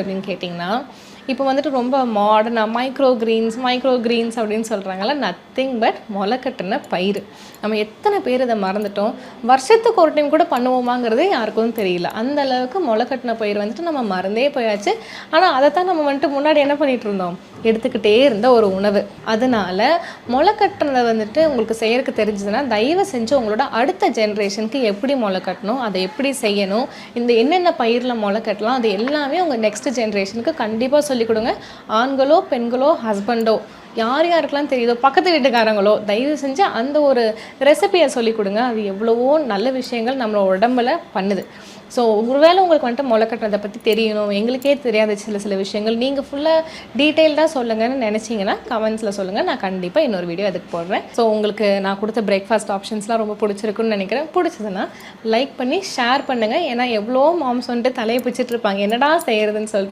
அப்படின்னு கேட்டிங்கன்னா இப்போ வந்துட்டு ரொம்ப மாடர்னாக மைக்ரோ கிரீன்ஸ் மைக்ரோ கிரீன்ஸ் அப்படின்னு சொல்கிறாங்கல்ல நத்திங் பட் முளைக்கட்டின பயிர் நம்ம எத்தனை பேர் இதை மறந்துட்டோம்? வருஷத்துக்கு ஒரு டைம் கூட பண்ணுவோமாங்கிறது யாருக்கும் தெரியல. அந்த அளவுக்கு முளைக்கட்டின பயிர் வந்துட்டு நம்ம மறந்தே போயாச்சு. ஆனால் அதை தான் நம்ம வந்துட்டு முன்னாடி என்ன பண்ணிட்டு இருந்தோம்? எடுத்துக்கிட்டே இருந்த ஒரு உணவு. அதனால முளைக்கட்டுறதை வந்துட்டு உங்களுக்கு செய்யறதுக்கு தெரிஞ்சதுன்னா தயவு செஞ்சு உங்களோட அடுத்த ஜென்ரேஷனுக்கு எப்படி முளை கட்டணும் அதை எப்படி செய்யணும் இந்த என்னென்ன பயிரில் முளை கட்டலாம் அது எல்லாமே உங்கள் நெக்ஸ்ட் ஜென்ரேஷனுக்கு கண்டிப்பாக சொல்லிக் கொடுங்க. ஆண்களோ பெண்களோ ஹஸ்பண்டோ யார் யாருக்கெல்லாம் தெரியுதோ பக்கத்து வீட்டுக்காரங்களோ தயவு செஞ்சு அந்த ஒரு ரெசிபியை சொல்லிக் கொடுங்க. அது எவ்வளவோ நல்ல விஷயங்கள் நம்மளோட உடம்புல பண்ணுது. ஸோ ஒருவேளை உங்களுக்கு வந்துட்டு முளைக்கட்டுறதை பற்றி தெரியணும் எங்களுக்கே தெரியாத சில சில விஷயங்கள் நீங்கள் ஃபுல்லாக டீட்டெயில்டாக சொல்லுங்கன்னு நினச்சிங்கன்னா கமெண்ட்ஸில் சொல்லுங்கள் நான் கண்டிப்பாக இன்னொரு வீடியோ அதுக்கு போடுறேன். ஸோ உங்களுக்கு நான் கொடுத்த பிரேக்ஃபாஸ்ட் ஆப்ஷன்ஸ்லாம் ரொம்ப பிடிச்சிருக்குன்னு நினைக்கிறேன். பிடிச்சதுன்னா லைக் பண்ணி ஷேர் பண்ணுங்கள் ஏன்னா எவ்வளோ மாம்ஸ் வந்துட்டு தலையை பிடிச்சிட்டு இருப்பாங்க. என்னடா செய்கிறதுன்னு சொல்லிட்டு.